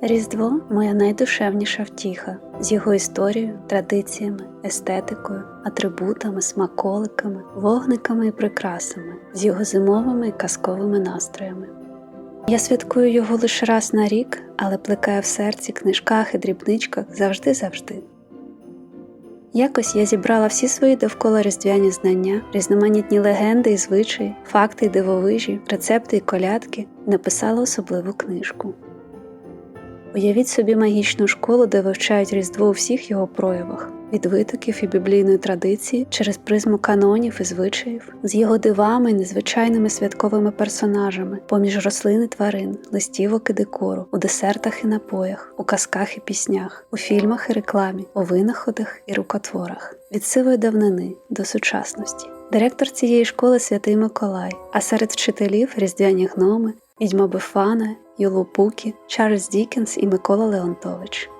Різдво моя найдушевніша втіха з його історією, традиціями, естетикою, атрибутами, смаколиками, вогниками і прикрасами, з його зимовими і казковими настроями. Я святкую його лише раз на рік, але плекаю в серці, книжках і дрібничках завжди-завжди. Якось я зібрала всі свої довкола різдвяні знання, різноманітні легенди і звичаї, факти й дивовижі, рецепти і колядки написала особливу книжку. Уявіть собі магічну школу, де вивчають Різдво у всіх його проявах, від витоків і біблійної традиції через призму канонів і звичаїв, з його дивами і незвичайними святковими персонажами, поміж рослин і тварин, листівок і декору, у десертах і напоях, у казках і піснях, у фільмах і рекламі, у винаходах і рукотворах, від сивої давнини до сучасності. Директор цієї школи святий Миколай, а серед вчителів різдвяні гноми, відьма Бефана, Юлу Пукі, Чарльз Дікенс і Микола Леонтович.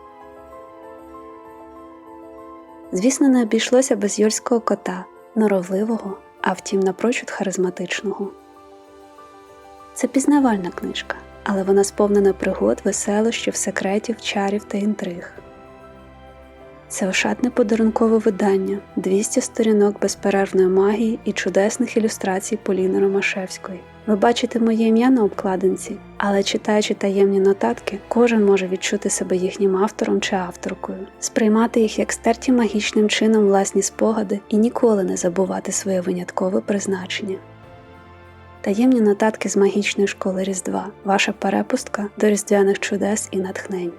Звісно, не обійшлося без юрського кота, норовливого, а втім напрочуд харизматичного. Це пізнавальна книжка, але вона сповнена пригод, веселощів, секретів, чарів та інтриг. Це ошатне подарункове видання, 200 сторінок безперервної магії і чудесних ілюстрацій Поліни Ромашевської. Ви бачите моє ім'я на обкладинці, але читаючи таємні нотатки, кожен може відчути себе їхнім автором чи авторкою, сприймати їх як стерті магічним чином власні спогади і ніколи не забувати своє виняткове призначення. Таємні нотатки з магічної школи Різдва ваша перепустка до різдвяних чудес і натхнень.